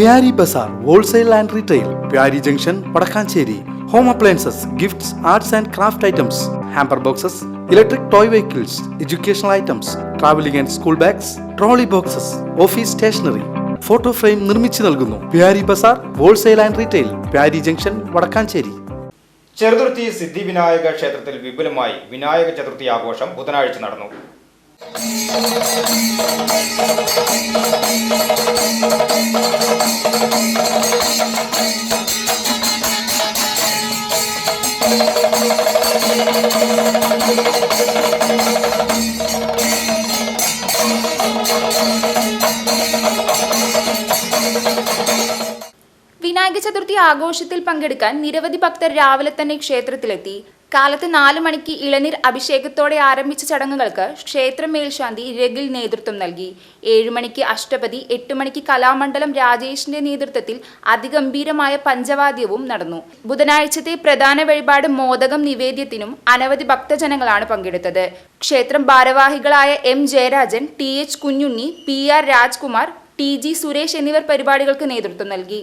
Pyari Bazaar wholesale and retail Pyari junction Vadakkanchery. Home appliances gifts arts and craft items hamper boxes electric toy vehicles educational items travelling and school bags trolley boxes office stationery photo frame നിർമ്മിച്ചു നൽകുന്നു. Pyari Bazaar wholesale and retail Pyari junction Vadakkanchery. Cheruthuruthy Siddhivinayaka ക്ഷേത്രത്തിൽ വിപുലമായി വിനായക ചതുർത്ഥി ആഘോഷം ബുധനാഴ്ച നടന്നു. വിനായക ചതുർത്ഥി ആഘോഷത്തിൽ പങ്കെടുക്കാൻ നിരവധി ഭക്തർ രാവിലെ തന്നെ ക്ഷേത്രത്തിലെത്തി. കാലത്ത് നാല് മണിക്ക് ഇളനീർ അഭിഷേകത്തോടെ ആരംഭിച്ച ചടങ്ങുകൾക്ക് ക്ഷേത്ര മേൽശാന്തി രഗിൽ നേതൃത്വം നൽകി. ഏഴുമണിക്ക് അഷ്ടപതി എട്ട് മണിക്ക് കലാമണ്ഡലം രാജേഷിന്റെ നേതൃത്വത്തിൽ അതിഗംഭീരമായ പഞ്ചവാദ്യവും നടന്നു. ബുധനാഴ്ചത്തെ പ്രധാന വഴിപാട് മോദകം നിവേദ്യത്തിനും അനവധി ഭക്തജനങ്ങളാണ് പങ്കെടുത്തത്. ക്ഷേത്രം ഭാരവാഹികളായ M Jayarajan T H Kunhunni P R Rajkumar T G Suresh എന്നിവർ പരിപാടികൾക്ക് നേതൃത്വം നൽകി.